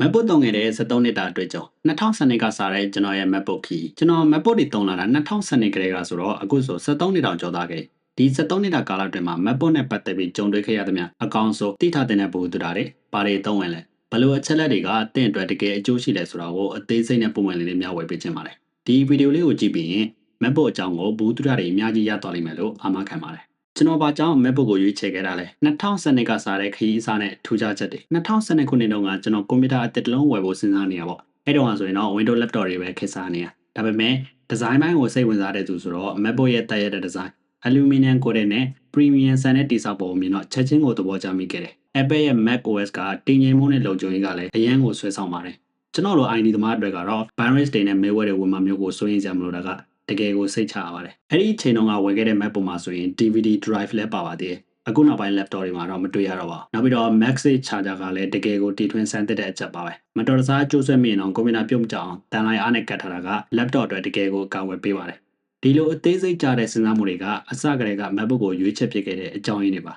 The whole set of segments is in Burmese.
MacBook သုံးခဲ့တဲ့73နှစ်တာအတွက်ကြောင့်2012ကစားတဲ့ကျွန်တော်ရဲ့ MacBook ခီးကျွန်တော် MacBook တွေသုံးလာတာ2012ကလေးကဆိုတော့အခုဆို73နှစ်တောင်ကျော်သွားခဲ့ဒီ73နှစ်တာကာလအတွင်းမှာ MacBook နဲ့ပတ်သက်ပြီးကြုံတွေ့ခဲ့ရသမျှအကောင့်ဆိုတိထားတဲ့ဘူတူတာတွေဘာတွေသုံးဝင်လဲဘလို့အချက်လက်တွေကတင့်အတွက်တကယ်အကျိုးရှိလဲဆိုတာကိုအသေးစိတ်နဲ့ပုံမှန်လေးလေးမျှဝေပေးခြင်းပါတယ်ဒီဗီဒီယိုလေးကိုကြည့်ပြီးရင် MacBook အကြောင်းကိုဘူတူတာတွေအများကြီးရသွားလိမ့်မယ်လို့အာမခံပါတယ် ကျွန်တော်ဘာကြောင့် MacBook ကိုရွေးချယ်ခဲ့တာလဲ2012ကစားတဲ့ခရီးအစားနဲ့ထူးခြားချက်တွေ2012ခုနှစ်တုန်းကကျွန်တော်ကွန်ပျူတာအသစ်တစ်လုံးဝယ်ဖို့စဉ်းစားနေရပေါ့အဲ့တော့ဆိုရင်တော့ Windows laptop တွေပဲခေတ်စားနေရဒါပေမဲ့ဒီဇိုင်းပိုင်းကိုစိတ်ဝင်စားတဲ့သူဆိုတော့ MacBook ရဲ့တက်ရတဲ့ဒီဇိုင်း aluminum coated နဲ့ premium ဆန်တဲ့တိစောက်ပုံမြင်တော့ချက်ချင်းကိုသဘောကျမိခဲ့တယ် Apple ရဲ့ Mac OS ကတင်ငင်မှုနဲ့လုံခြုံရေးကလည်းအရန်ကိုဆွဲဆောင်ပါတယ်ကျွန်တော်တို့ ID သမားတွေကတော့ virus တွေနဲ့ malware တွေဝင်မှာမျိုးကိုစိုးရိမ်ကြမလို့တာက တကယ်ကိုစိတ်ချရပါတယ်အဲ့ဒီအချိန်တုန်းကဝယ်ခဲ့တဲ့ Mac ပေါ်မှာဆိုရင် DVD drive လည်းပါပါသေးတယ်အခုနောက်ပိုင်း laptop တွေမှာတော့မတွေ့ရတော့ပါဘူးနောက်ပြီးတော့ MagSafe charger ကလည်းတကယ်ကိုတီထွင်ဆန်းသက်တဲ့အချက်ပါပဲမတော်တဆကျိုးဆွဲမိရင်တော့ကွန်ပျူတာပြုတ်မကြအောင်တန်လိုက်အားနဲ့ကတ်ထားတာက laptop အတွက်တကယ်ကိုကာဝယ်ပေးပါတယ်ဒီလိုအသေးစိတ်ကြတဲ့စဉ်းစားမှုတွေကအစကတည်းက MacBook ကိုရွေးချယ်ဖြစ်ခဲ့တဲ့အကြောင်းရင်းတွေပါ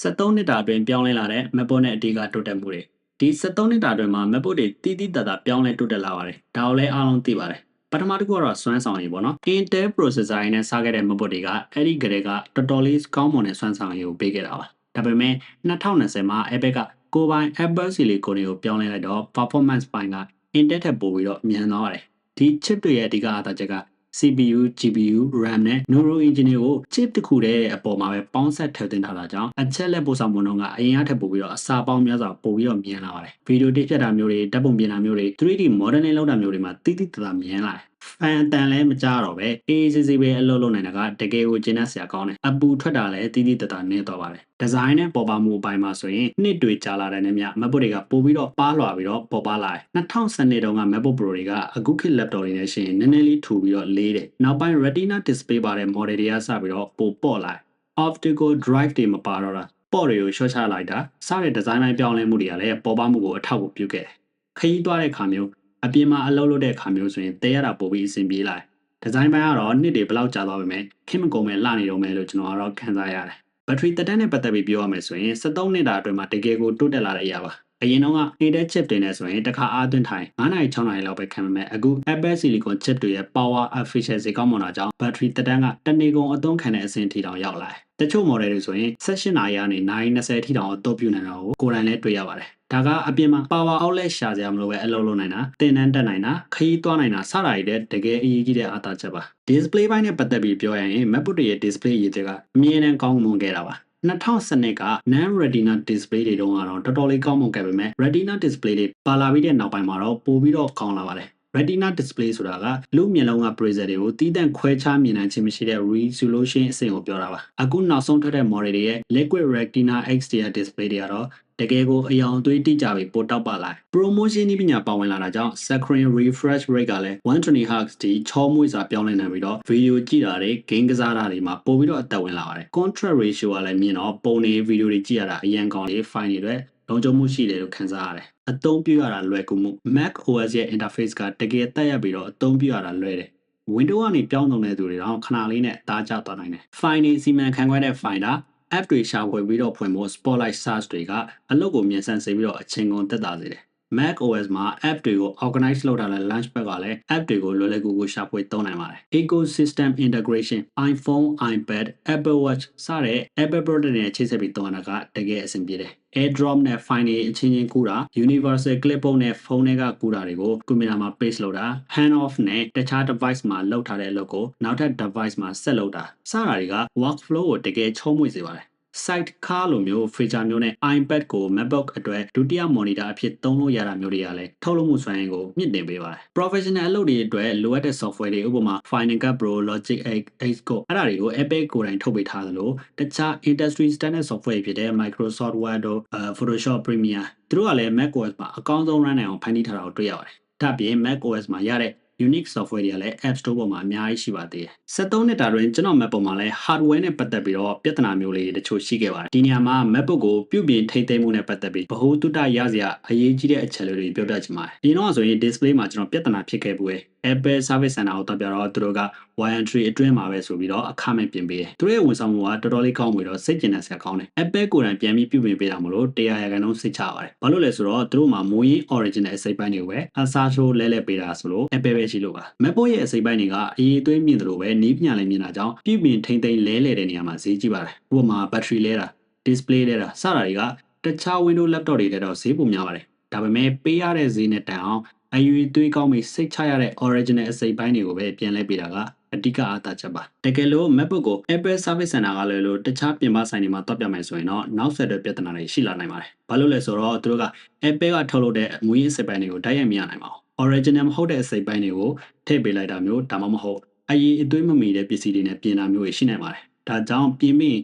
73နှစ်တာအတွင်းပြောင်းလဲလာတဲ့ MacBook နဲ့အဓိကတိုးတက်မှုတွေဒီ73နှစ်တာအတွင်းမှာ MacBook တွေတီးတီးတာတာပြောင်းလဲတိုးတက်လာပါတယ်ဒါကိုလည်းအားလုံးသိပါတယ် ပထမတစ်ခုကတော့စွမ်းဆောင်ရည်ပေါ့နော် Intel processor ရင်းနဲ့စားခဲ့တဲ့ MacBook တွေကအဲ့ဒီကလေးကတော်တော်လေးကောင်းမွန်တဲ့စွမ်းဆောင်ရည်ကိုပေးခဲ့တာပါဒါပေမဲ့2020မှာ Apple ကကိုပိုင် Apple Silicon တွေကိုပြောင်းလဲလိုက်တော့ performance ပိုင်းက Intel ထက်ပိုပြီးတော့မြန်သွားပါတယ်ဒီ chip တွေရဲ့အဓိကအားသာချက်က CPU, GPU, RAM နဲ့ Neuro Engine ကို chip တစ်ခုတည်းအပေါ်မှာပဲပေါင်းဆက်ထည့်သွင်းထားတာကြောင့်အချက်လက်ပို့ဆောင်မှုနှုန်းကအရင်ကထက်ပိုပြီးတော့အစာပေါင်းများစွာပိုပြီးတော့မြင်လာပါတယ်။ဗီဒီယိုတိကျတာမျိုးတွေဓာတ်ပုံပြင်တာမျိုးတွေ 3D modeling လုပ်တာမျိုးတွေမှာတိတိတသာမြင်လာတယ်။ ဖန်အတန်လည်းမကြတော့ပဲအေးအေးဆေးဆေးပဲအလုပ်လုပ်နိုင်တာကတကယ်ကိုကျဉ်းဆရာကောင်းတယ်။အပူထွက်တာလည်းတိတိတသာနည်းသွားပါတယ်။ဒီဇိုင်းနဲ့ပေါ်ပါမှုအပိုင်းမှာဆိုရင်နှစ်တွေကြာလာတဲ့နေ့မြ MacBook တွေကပိုပြီးတော့ပါလွာပြီးတော့ပေါ်ပါလာတယ်။2012တုန်းက MacBook Pro တွေကအခုခေတ် laptop တွေနဲ့ရှင်နည်းနည်းလေးထူပြီးတော့လေးတယ်။နောက်ပိုင်း Retina display ပါတဲ့ model တွေကစပြီးတော့ပိုပေါ့လာတယ်။ optical drive တွေမပါတော့တာပေါ့တွေကိုရှော့ချလိုက်တာစတဲ့ဒီဇိုင်းပိုင်းပြောင်းလဲမှုတွေကလည်းပေါ်ပါမှုကိုအထောက်အကူပြုခဲ့တယ်။ခရီးသွားတဲ့ခါမျိုး အပြင်မှာအလုပ်လုပ်တဲ့ခါမျိုးဆိုရင်တဲရတာပိုပြီးအဆင်ပြေလာတယ်။ဒီဇိုင်းပိုင်းကတော့နှစ်တွေဘယ်လောက်ကြာသွားပြီမဲ့ခင်မကုန်မဲ့လှနေတော့မယ်လို့ကျွန်တော်ကတော့ခံစားရတယ်။ဘက်ထရီတက်တန်းနဲ့ပတ်သက်ပြီးပြောရမယ်ဆိုရင်73နှစ်တာအတွင်းမှာတကယ်ကိုတိုးတက်လာတဲ့အရာပါ။ အရင်တော့က Intel chip တွေနဲ့ဆိုရင်တစ်ခါအားသွင်းထိုင်9နိုင်6နိုင်လောက်ပဲခံပေမဲ့အခု Apple Silicon chip တွေရဲ့ power efficiency ကောင်းမွန်တာကြောင့်ဘက်ထရီတက်တန်းကတနေ့ကုန်အသုံးခံတဲ့အဆင့်ထိတောင်ရောက်လာတယ်။တချို့ model တွေဆိုရင်16နာရီကနေ9:20ထိတောင်အသုံးပြုနိုင်တာကိုကိုယ်တိုင်လည်းတွေ့ရပါတယ်။ဒါကအပြင်မှာ power outlet ရှာစရာမလိုပဲအလုပ်လုပ်နိုင်တာတင်တန်းတက်နိုင်တာခရီးသွားနိုင်တာစတာတွေတကယ်အရေးကြီးတဲ့အားသာချက်ပါ display ဘိုင်းနဲ့ပတ်သက်ပြီးပြောရရင် MacBook တွေရဲ့ display ရည်တွေကအမြင်နဲ့ကောင်းမွန်ခဲ့တာပါ 2012က non retina display တွေတုန်းကတော့တော်တော်လေးကောင်းမွန်ခဲ့ပေမဲ့ retina display တွေပါလာပြီးတဲ့နောက်ပိုင်းမှာတော့ပိုပြီးတော့ကောင်းလာပါတယ် Retina display ဆိုတာကလူမျက်လုံးက bracer တွေကိုတီးတန့်ခွဲခြားမြင်နိုင်ခြင်းမရှိတဲ့ resolution အဆင့်ကိုပြောတာပါအခုနောက်ဆုံးထွက်တဲ့ model တွေရဲ့ liquid retina XDR display တွေကတော့ တကယ်ကိုအယောင်အသွေးတိကျပြီးပိုတောက်ပါလာ promotion နည်းပညာပါဝင်လာတာကြောင့် screen refresh rate ကလည်း120 Hz တိချောမွေ့စွာပြောင်းလဲနိုင်ပြီးတော့ video ကြည့်တာတွေ game ကစားတာတွေမှာပိုပြီးတော့အသက်ဝင်လာပါတယ် contrast ratio ကလည်းမြင်တော့ပုံတွေ video တွေကြည့်ရတာအရင်ကောင်းလေး file တွေလုံခြုံမှုရှိတယ်လို့ခံစားရတယ်။အသုံးပြုရတာလွယ်ကူမှု Mac OS ရဲ့ interface ကတကယ်တက်ရပြီးတော့အသုံးပြုရတာလွယ်တယ်။ Windows ကနေပြောင်းသုံးတဲ့သူတွေတော့ခဏလေးနဲ့သားကျသွားနိုင်တယ်။ File တွေစီမံခန့်ခွဲတဲ့ Finder app တွေရှာဖွေပြီးတော့ဖွင့်ဖို့ Spotlight search တွေကအလုပ်ကိုမြန်ဆန်စေပြီးတော့အချိန်ကုန်သက်သာစေတယ်။ Mac OS မှာ app တွေကို organize လုပ်ထားတဲ့ Launchpad ကလည်း app တွေကိုလွယ်လွယ်ကူကူရှာဖွေသုံးနိုင်ပါတယ်။ Ecosystem integration iPhone, iPad, Apple Watch စတဲ့ Apple product တွေနဲ့ချိတ်ဆက်ပြီးသုံးရတာကတကယ်အဆင်ပြေတယ်။ AirDrop နဲ့ file တွေအချင်းချင်းကူးတာ Universal Clipboard နဲ့ဖုန်းတွေကကူးတာတွေကိုကွန်ပျူတာမှာ paste လုပ်တာ hand off နဲ့တခြား device မှာလုပ်ထားတဲ့အလုပ်ကို နောက်ထပ် device မှာဆက်လုပ်တာစတာတွေက workflow ကိုတကယ်ချုံးမွေ့စေပါတယ် sidecar လိုမျိုး feature မျိုးနဲ့ iPad ကို MacBook အတွက်ဒုတိယ monitor အဖြစ်သုံးလို့ရတာမျိုးတွေကလည်းထုတ်လုပ်မှုစွမ်းရည်ကိုမြင့်တင်ပေးပါတယ်။ professional အလုပ်တွေအတွက်လိုအပ်တဲ့ software တွေဥပမာ Final Cut Pro, Logic 8, Xcode အဲ့ဒါတွေကို Apple ကိုယ်တိုင်ထုတ်ပေးထားသလိုတခြား industry standard software ဖြစ်တဲ့ Microsoft Word တို့ Photoshop Premiere သူတို့ကလည်း macOS မှာအကောင်းဆုံး run နိုင်အောင်ဖန်တီးထားတာကိုတွေ့ရပါတယ်။ဒါ့အပြင် macOS မှာရတဲ့ unique software တွေကလည်း App Store ပေါ်မှာအများကြီးရှိပါသေးတယ်။73နှစ်တာတွင်ကျွန်တော် Mac ပေါ်မှာလည်း hardware နဲ့ပတ်သက်ပြီးတော့ပြဿနာမျိုးလေးတချို့ရှိခဲ့ပါတယ်။ဒီနေရာမှာ MacBook ကိုပြုပြင်ထိမ့်သိမ်းမှုနဲ့ပတ်သက်ပြီးဗဟုသုတရစရာအရေးကြီးတဲ့အချက်လေးတွေပြောပြချင်ပါတယ်။ဒီတော့ဆိုရင် display မှာကျွန်တော်ပြဿနာဖြစ်ခဲ့ဘူးပဲ။ Apple Service Center ကိုတော့ပြတော့သူတို့က Y3 အတွင်းမှာပဲဆိုပြီးတော့အခမဲ့ပြင်ပေးတယ်သူတို့ရဲ့ဝန်ဆောင်မှုကတော်တော်လေးကောင်းပြီးတော့စိတ်ကျဉ်တဲ့ဆရာကောင်းတယ် Apple ကိုယ်တိုင်ပြန်ပြီးပြုပြင်ပေးတာမလို့တရားရကန်လုံးစိတ်ချပါတယ်ဘာလို့လဲဆိုတော့သူတို့မှာမိုးရင်း original အစိပ်ပိုင်းတွေကိုပဲအစားထိုးလဲလဲပေးတာဆိုလို့ Apple ပဲရှိလို့ပါ MacBook ရဲ့အစိပ်ပိုင်းတွေကအရေးအသွေးမြင့်တယ်လို့ပဲနီးပညာလည်းမြင်တာကြောင့်ပြုပြင်ထိမ့်သိမ်းလဲလဲတဲ့နေရာမှာဈေးကြီးပါတယ်ဥပမာ battery လဲတာ display လဲတာစတာတွေကတခြား Windows laptop တွေတဲ့တော့ဈေးပိုများပါတယ်ဒါပေမဲ့ပေးရတဲ့ဈေးနဲ့တန်အောင် အယူသွေးကောင်းပြီးစိတ်ချရတဲ့ original အစိပ်ပိုင်းတွေကိုပဲပြန်လဲပေးတာကအဓိကအားသာချက်ပါတကယ်လို့ MacBook ကို Apple Service Center ကလည်းလို့တခြားပြင်ပဆိုင်တွေမှာတွက်ပြမယ်ဆိုရင်တော့နောက်ဆက်တွဲပြဿနာတွေရှိလာနိုင်ပါတယ်ဘာလို့လဲဆိုတော့သူတို့က Apple ကထုတ်လုပ်တဲ့အမွေးအစိပ်ပိုင်းတွေကိုတိုက်ရိုက်မရနိုင်ပါဘူး original မဟုတ်တဲ့အစိပ်ပိုင်းတွေကိုထည့်ပေးလိုက်တာမျိုးဒါမှမဟုတ်အရေးအသွေးမမီတဲ့ပစ္စည်းတွေနဲ့ပြင်တာမျိုးတွေရှိနိုင်ပါတယ်ဒါကြောင့်ပြင်ပြီး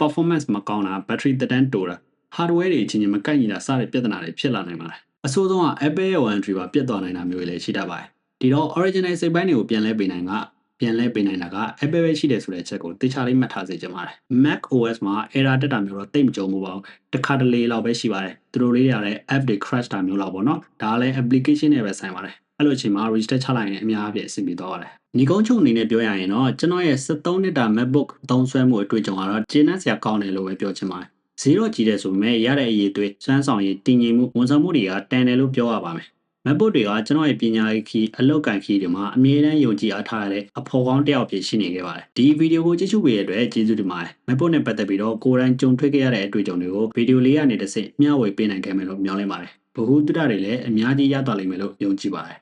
performance မကောင်းတာ battery သက်တမ်းတိုတာ hardware တွေအချင်းချင်းမကိုက်ညီတာစတဲ့ပြဿနာတွေဖြစ်လာနိုင်ပါတယ် အဆိုးဆုံးက Apple ရဲ့ warranty ပါပြတ်သွားနိုင်တာမျိုးတွေလည်းရှိတတ်ပါတယ်ဒီတော့ original စိတ်ပိုင်းတွေကိုပြန်လဲပေးနိုင်ကပြန်လဲပေးနိုင်တာက Apple ပဲရှိတယ်ဆိုတဲ့အချက်ကိုသိချလေးမှတ်ထားစေချင်ပါတယ် Mac OS မှာ error တက်တာမျိုးတော့တိတ်မကြုံဘူးပါဘူးတစ်ခါတလေလောက်ပဲရှိပါတယ်သူတို့လေးရတဲ့ app တွေ crash တာမျိုးလောက်ပေါ့နော်ဒါကလည်း application နဲ့ပဲဆိုင်ပါတယ်အဲ့လိုအချိန်မှာ register ချလိုက်ရင်အများအပြည့်အဆင်ပြေသွားပါတယ်ညီကုန်းချုပ်အနေနဲ့ပြောရရင်တော့ကျွန်တော်ရဲ့73နှစ်တာ MacBook သုံးဆွဲမှုအတွေ့အကြုံကတော့ကျင်းနှက်စရာကောင်းတယ်လို့ပဲပြောချင်ပါတယ် ဇီရောကြီးတယ်ဆိုပေမဲ့ရတဲ့အရေးသွေးစွမ်းဆောင်ရည်တည်ငြိမ်မှုဝန်ဆောင်မှုတွေကတန်တယ်လို့ပြောရပါမယ် MacBook တွေကကျွန်တော်ရဲ့ပညာရေးခီးအလောက်ကန်ခီးတွေမှာအမြဲတမ်းယုံကြည်အားထားရတဲ့အဖော်ကောင်းတစ်ယောက်ဖြစ်ရှိနေခဲ့ပါတယ်ဒီဗီဒီယိုကိုကြည့်ရှုပေးရတဲ့အတွက်ကျေးဇူးတင်ပါတယ် MacBook နဲ့ပတ်သက်ပြီးတော့ကိုယ်တိုင်ကြုံတွေ့ခဲ့ရတဲ့အတွေ့အကြုံတွေကိုဗီဒီယိုလေးကနေတစ်ဆင့်မျှဝေပေးနိုင်ခဲ့မယ်လို့မျှော်လင့်ပါတယ်ဘ ഹു တုဒတွေလည်းအများကြီးရသွားလိမ့်မယ်လို့ယုံကြည်ပါတယ်